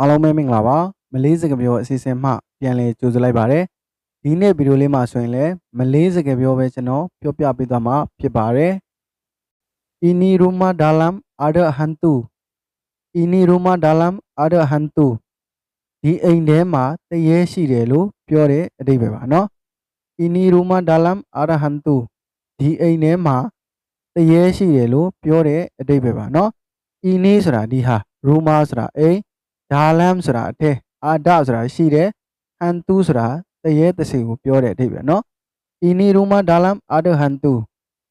အားလုံးပဲမင်္ဂလာပါမလေးစကားပြောအစီအစဉ်မှပြန်လည်ကြိုဆိုလိုက်ပါရစေဒီနေ့ဗီဒီယိုလေးမှာဆိုရင်လည်းမလေးစကားပြောပဲကျွန်တော်ပြောပြပေးသွားမှာဖြစ်ပါတယ်အီနီရူမာဒါလမ်အာဒဟန်တူအီနီရူမာဒါလမ်အာဒဟန်တူဒီအိမ်ထဲမှာတရေရှိတယ်လို့ပြောတဲ့အဓိပ္ပာယ်ပါနော်အီနီရူမာဒါလမ်အာဒဟန်တူဒီအိမ်ထဲမှာတရေရှိတယ်လို့ပြောတဲ့အဓိပ္ပာယ်ပါနော်အီနီဆိုတာဒီဟာရူမာဆိုတာအိမ် ဒါလမ်ဆိုတာအထက်အာဒဆိုတာရှိတယ်ဟန်တူဆိုတာတရေတစီကိုပြောတဲ့အဓိပ္ပာယ်နော်အီနီရူမာဒါလမ်အာဒဟန်တူ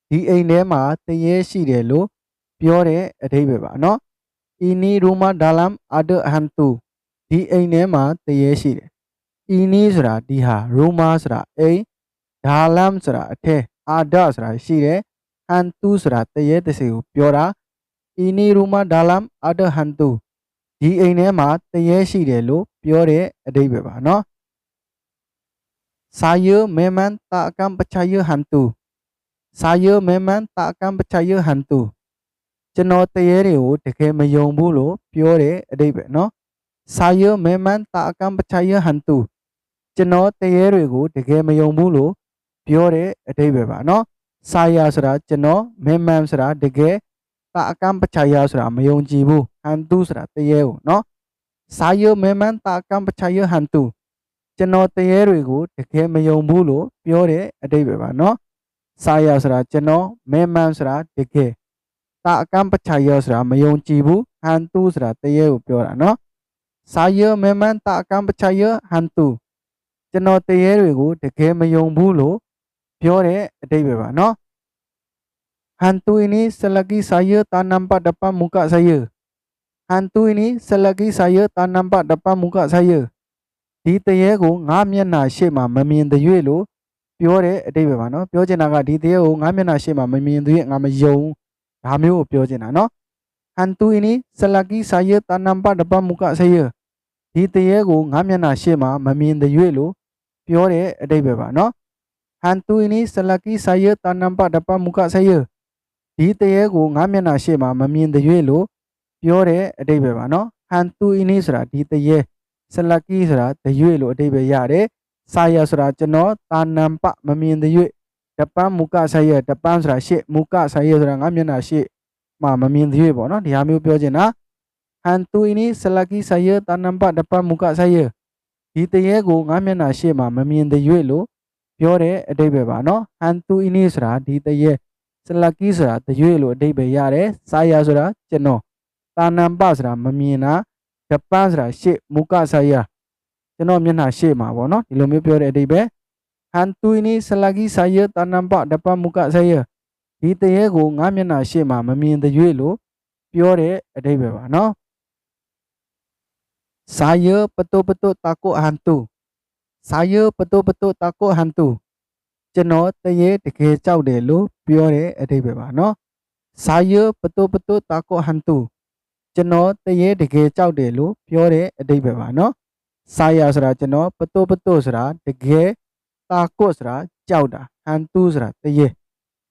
ဒီအိမ်ထဲမှာတရေရှိတယ်လို့ပြောတဲ့အဓိပ္ပာယ်ပါနော်အီနီရူမာဒါလမ်အာဒဟန်တူဒီအိမ်ထဲမှာတရေရှိတယ်အီနီဆိုတာဒီဟာရူမာဆိုတာအိမ်ဒါလမ်ဆိုတာအထက်အာဒဆိုတာရှိတယ်ဟန်တူဆိုတာတရေတစီကိုပြောတာအီနီရူမာဒါလမ်အာဒဟန်တူ ဒီအိမ်ထဲမှာတရေရှိတယ်လို့ပြောတဲ့အဓိပ္ပာယ်ပါနော်စာယမဲမန်တာကမ်ပချာယဟန်တူစာယမဲမန်တာကမ်ပချာယဟန်တူကျွန်တော်တရေတွေကိုတကယ်မယုံဘူးလို့ပြောတဲ့အဓိပ္ပာယ်နော်စာယမဲမန်တာကမ်ပချာယဟန်တူကျွန်တော်တရေတွေကိုတကယ်မယုံဘူးလို့ပြောတဲ့အဓိပ္ပာယ်ပါနော်စာယဆိုတာကျွန်တော်မဲမန်ဆိုတာတကယ် တာအကမ်ပချာယဆိုတာမယုံကြည်ဘူးဟန်တူဆိုတာတရေကိုနော်စာယမဲမန်တာအကမ်ပချာယဟန်တူကျွန်တော်တရေတွေကိုတကယ်မယုံဘူးလို့ပြောတဲ့အဓိပ္ပာယ်ပါနော်စာယဆိုတာကျွန်တော်မဲမန်ဆိုတာတကယ်တာအကမ်ပချာယဆိုတာမယုံကြည်ဘူးဟန်တူဆိုတာတရေကိုပြောတာနော်စာယမဲမန်တာအကမ်ပချာယဟန်တူကျွန်တော်တရေတွေကိုတကယ်မယုံဘူးလို့ပြောတဲ့အဓိပ္ပာယ်ပါနော် Hantu ini selagi saya tak nampak depan muka saya. Hantu ini selagi saya tak nampak depan muka saya. ဒီတရေကိုငါမျက်နှာရှေ့မှာမမြင်တဲ့၍လို့ပြောတဲ့အတိတ်ပဲပါနော်ပြောချင်တာကဒီတရေကိုငါမျက်နှာရှေ့မှာမမြင်တဲ့၍ငါမယုံဒါမျိုးကိုပြောချင်တာနော် Hantu ini selagi saya tak nampak depan muka saya ဒီတရေကိုငါမျက်နှာရှေ့မှာမမြင်တဲ့၍လို့ပြောတဲ့အတိတ်ပဲပါနော် Hantu ini selagi saya tak nampak depan muka saya ဒီတရေကိုငါမျက်နှာရှေ့မှာမမြင်တဲ့၍လို့ပြောတဲ့အတိတ်ပဲပါနော်ဟန်တူအင်းနီဆိုတာဒီတရေဆလကီဆိုတာတရွေလို့အတိတ်ပဲရတယ်စာရဆိုတာကျွန်တော်တာနံပမမြင်တဲ့၍တပန်းမူကဆရတပန်းဆိုတာရှေ့မူကဆရဆိုတာငါမျက်နှာရှေ့မှာမမြင်တဲ့၍ပေါ့နော်ဒီဟာမျိုးပြောချင်တာဟန်တူအင်းနီဆလကီဆရတာနံပတပန်းမူကဆရဒီတရေကိုငါမျက်နှာရှေ့မှာမမြင်တဲ့၍လို့ပြောတဲ့အတိတ်ပဲပါနော်ဟန်တူအင်းနီဆိုတာဒီတရေ စလကီဆိုတာတရွေ့လို့အဓိပ္ပာယ်ရတယ်စာယာဆိုတာကျွန်တော်တာနံပဆိုတာမမြင်တာဂျပန်ဆိုတာရှေ့မူကဆာယာကျွန်တော်မျက်နှာရှေ့မှာပေါ့နော်ဒီလိုမျိုးပြောတဲ့အဓိပ္ပာယ်ဟန်တူနီစလကီဆာယာတာနံပဂျပန်မူကဆာယာဒီတရေကိုငါမျက်နှာရှေ့မှာမမြင်တရွေ့လို့ပြောတဲ့အဓိပ္ပာယ်ပါနော်စာယပတုပတုတာကို ကိုဟန်တူကျွန်တော်တရေတကယ်ကြောက်တယ်လို့ပြောတဲ့အဓိပ္ပာယ်ပါနော်စာယပတုပတုတာကိုဟန်တူကျွန်တော်တရေတကယ်ကြောက်တယ်လို့ပြောတဲ့အဓိပ္ပာယ်ပါနော်စာယဆိုတာကျွန်တော်ပတုပတုဆိုတာတကယ်တာကိုဆိုတာကြောက်တာဟန်တူဆိုတာတရေ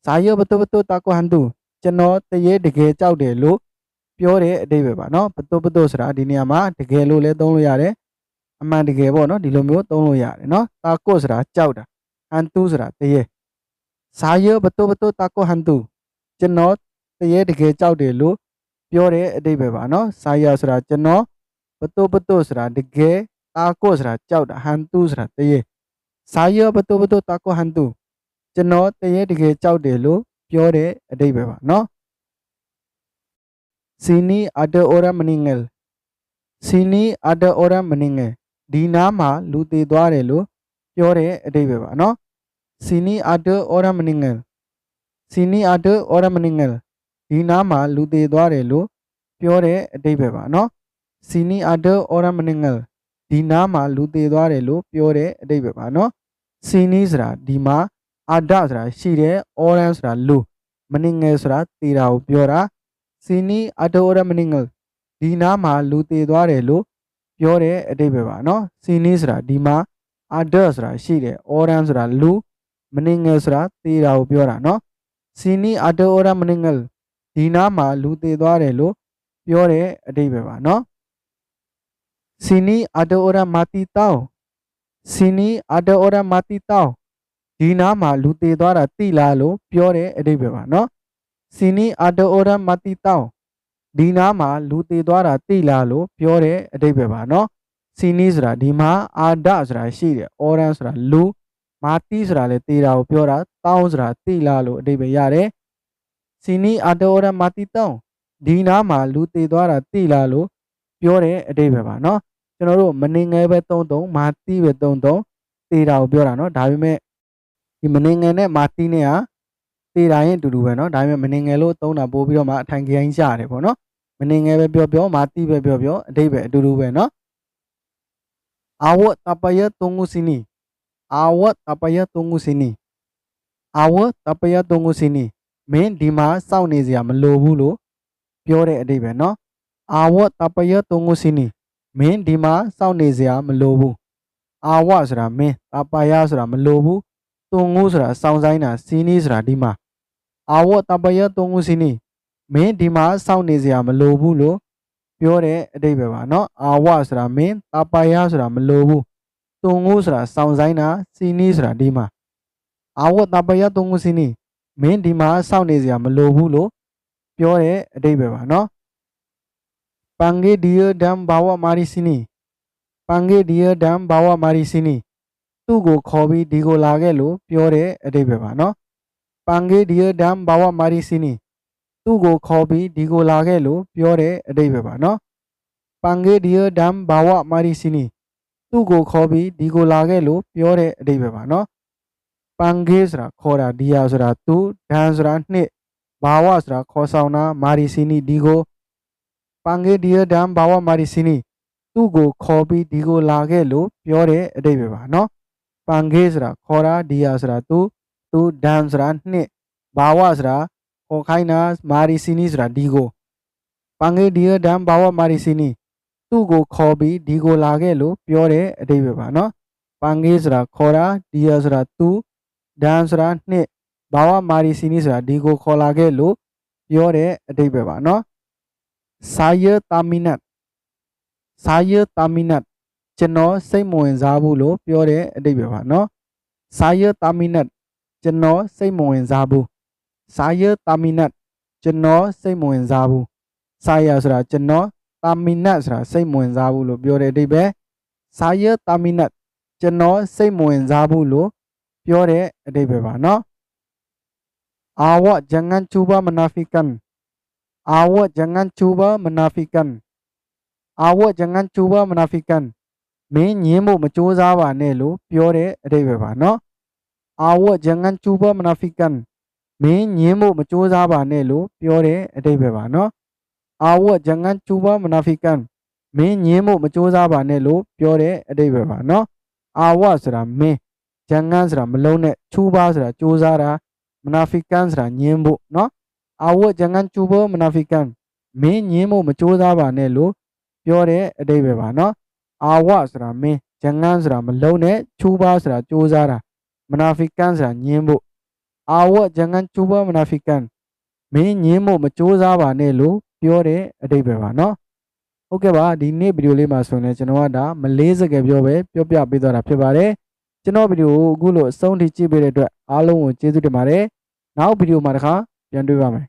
စာယပတုပတုတာကိုဟန်တူကျွန်တော်တရေတကယ်ကြောက်တယ်လို့ပြောတဲ့အဓိပ္ပာယ်ပါနော်ပတုပတုဆိုတာဒီနေရာမှာတကယ်လို့လည်းသုံးလို့ရတယ်အမှန်တကယ်ပေါ့နော်ဒီလိုမျိုးသုံးလို့ရတယ်နော်တာကိုဆိုတာကြောက်တာ ဟန်တူဆိုတာတရေစာရဘတုဘတုတာကိုဟန်တူကျွန်တော်တရေတကယ်ကြောက်တယ်လို့ပြောတဲ့အတိတ်ပဲပါနော်စာရဆိုတာကျွန်တော်ဘတုဘတုဆိုတာတကယ်တာကိုဆိုတာကြောက်တာဟန်တူဆိုတာတရေစာရဘတုဘတုတာကိုဟန်တူကျွန်တော်တရေတကယ်ကြောက်တယ်လို့ပြောတဲ့အတိတ်ပဲပါနော်စီနီအဒအိုရမနင်းငယ်စီနီအဒအိုရမနင်းငယ်ဒီနားမှာလူတည်သွားတယ်လို့ ပြောတဲ့အတိတ်ပဲပါနော် sini ada orang meninggal sini ada orang meninggal ဒီနားမှာလူသေးသွားတယ်လို့ပြောတဲ့အတိတ်ပဲပါနော် sini ada orang meninggal ဒီနားမှာလူသေးသွားတယ်လို့ပြောတဲ့အတိတ်ပဲပါနော် sini ဆိုတာဒီမှာ ada ဆိုတာရှိတယ် orang ဆိုတာလူ meninggal ဆိုတာသေတာကိုပြောတာ sini ada orang meninggal ဒီနားမှာလူသေးသွားတယ်လို့ပြောတဲ့အတိတ်ပဲပါနော် sini ဆိုတာဒီမှာ ada ဆိုတာရှိတယ် orang ဆိုတာလူမနင်ငယ်ဆိုတာသေတာကိုပြောတာနော်စီနီအတိုအိုရာမနင်ငယ်ဒီနားမှာလူသေသွားတယ်လို့ပြောတဲ့အတိတ်ပဲပါနော် sini ada orang mati tahu sini ada orang mati tahu ဒီနားမှာလူတည်သွားတာတိလားလို့ပြောတဲ့အဓိပ္ပာယ်ပါနော် sini ada orang mati tahu ဒီနားမှာလူတည်သွားတာတိလားလို့ပြောတဲ့အဓိပ္ပာယ်ပါ နော် sini ဆိုတာဒီမှာအာဒဆိုတာရှိတယ် oran ဆိုတာလူမာတိဆိုတာလည်းတည်တာကိုပြောတာတောင်းဆိုတာတိလားလို့အဓိပ္ပာယ်ရတယ် sini ada orang mati tahu ဒီနားမှာလူတည်သွားတာတိလားလို့ပြောတဲ့အဓိပ္ပာယ်ပါနော်ကျွန်တော်တို့မနေငယ်ပဲသုံးသုံးမာတိပဲသုံးသုံးတည်တာကိုပြောတာနော်ဒါပေမဲ့ဒီမနေငယ်နဲ့မာတိနဲ့ဟာတည်တာရင်အတူတူပဲနော်ဒါပေမဲ့မနေငယ်လို့သုံးတာပို့ပြီးတော့မှအထိုင်ကြိုင်းကြရတယ်ပေါ့နော်မနေငယ်ပဲပြောပြောမာတိပဲပြောပြောအဓိပ္ပာယ်အတူတူပဲနော် awak tak payah tunggu sini awak tak payah tunggu sini awak tak payah tunggu sini မင်းဒီမှာစောင့်နေစရာမလိုဘူးလို့ပြောတဲ့အဓိပ္ပာယ်နော် awak tak payah tunggu sini မင်းဒီမှာစောင့်နေစရာမလိုဘူး awak ဆိုတာမင်း tak payah ဆိုတာမလိုဘူး tunggu ဆိုတာစောင့်ဆိုင်တာ sini ဆိုတာဒီမှာ awak tak payah tunggu sini မင်းဒီမှာစောင့်နေစရာမလိုဘူးလို့ ပြောတဲ့အဓိပ္ပာယ်ပါเนาะ awak ဆိုတာမင်း tak payah ဆိုတာမလိုဘူး tunggu ဆိုတာစောင့်ဆိုင်တာ sini ဆိုတာဒီမှာ awak tak payah tunggu sini မင်းဒီမှာစောင့်နေစရာမလိုဘူးလို့ပြောတဲ့အဓိပ္ပာယ်ပါเนาะ panggil dia dan bawa mari sini panggil dia dan bawa mari sini သူ့ကိုခေါ်ပြီးဒီကိုလာခဲ့လို့ပြောတဲ့အဓိပ္ပာယ်ပါเนาะ panggil dia dan bawa mari sini သူ့ကိုခေါ်ပြီးဒီကိုလာခဲ့လို့ပြောတဲ့အတိတ်ပဲပါနော်ပန်ဂေဒီယဒမ်ဘာဝမာရီစီနီသူ့ကိုခေါ်ပြီးဒီကိုလာခဲ့လို့ပြောတဲ့အတိတ်ပဲပါနော်ပန်ဂေဆိုတာခေါ်တာဒီယာဆိုတာသူဒန်ဆိုတာနှစ်ဘာဝဆိုတာခေါ်ဆောင်တာမာရီစီနီဒီကိုပန်ဂေဒီယဒမ်ဘာဝမာရီစီနီသူ့ကိုခေါ်ပြီးဒီကိုလာခဲ့လို့ပြောတဲ့အတိတ်ပဲပါနော်ပန်ဂေဆိုတာခေါ်တာဒီယာဆိုတာသူသူဒန်ဆိုတာနှစ်ဘာဝဆိုတာ ကိုခိုင်းနာမာရီစီနီဆိုတာဒီကိုပန်ဂေဒီယဒမ်ဘာဝမာရီစီနီသူ့ကိုခေါ်ပြီးဒီကိုလာခဲ့လို့ပြောတဲ့အတိပ္ပယ်ပါနော်ပန်ဂေဆိုတာခေါ်တာဒီယဆိုတာသူဒမ်ဆိုတာနှစ်ဘာဝမာရီစီနီဆိုတာဒီကိုခေါ်လာခဲ့လို့ပြောတဲ့အတိပ္ပယ်ပါနော်စာယတာမီနတ်စာယတာမီနတ်ကျွန်တော်စိတ်မဝင်စားဘူးလို့ပြောတဲ့အတိပ္ပယ်ပါနော်စာယတာမီနတ်ကျွန်တော်စိတ်မဝင်စားဘူး saya tak minat cenor saya mohon zabu. Saya sudah cenor tak minat sudah saya mohon zabu lo. Biar ada be. Saya tak minat cenor saya mohon zabu lo. Biar ada be ba no? Awak jangan cuba menafikan. Awak jangan cuba menafikan. Awak jangan cuba menafikan. Main nyembo mencuba ne lo. Biar ada be ba no? Awak jangan cuba menafikan? မင်းညင်းဖို့မကြိုးစားပါနဲ့လို့ပြောတဲ့အတိတ်ပဲပါနော်အာဝတ်ဂျန်ကန်ချူဘာမနာဖီကန်မင်းညင်းဖို့မကြိုးစားပါနဲ့လို့ပြောတဲ့အတိတ်ပဲပါနော်အာဝတ်ဆိုတာမင်းဂျန်ကန်ဆိုတာမလုံးနဲ့ချူဘာဆိုတာကြိုးစားတာမနာဖီကန်ဆိုတာညင်းဖို့နော်အာဝတ်ဂျန်ကန်ချူဘာမနာဖီကန်မင်းညင်းဖို့မကြိုးစားပါနဲ့လို့ပြောတဲ့အတိတ်ပဲပါနော်အာဝဆိုတာမင်းဂျန်ကန်ဆိုတာမလုံးနဲ့ချူဘာဆိုတာကြိုးစားတာမနာဖီကန်ဆိုတာညင်းဖို့ awak jangan cuba menafikan မင်းညင်းဖို့မကြိုးစားပါနဲ့လို့ပြောတဲ့အဓိပ္ပာယ်ပါเนาะဟုတ်ကဲ့ပါဒီနေ့ဗီဒီယိုလေးမှာဆိုရင်ကျွန်တော်ကဒါမလေးစကားပြောပဲပြောပြပေးသွားတာဖြစ်ပါတယ်ကျွန်တော်ဗီဒီယိုကိုအခုလိုအဆုံးထိကြည့်ပေးတဲ့အတွက်အားလုံးကိုကျေးဇူးတင်ပါတယ်နောက်ဗီဒီယိုမှာတစ်ခါပြန်တွေ့ပါမယ်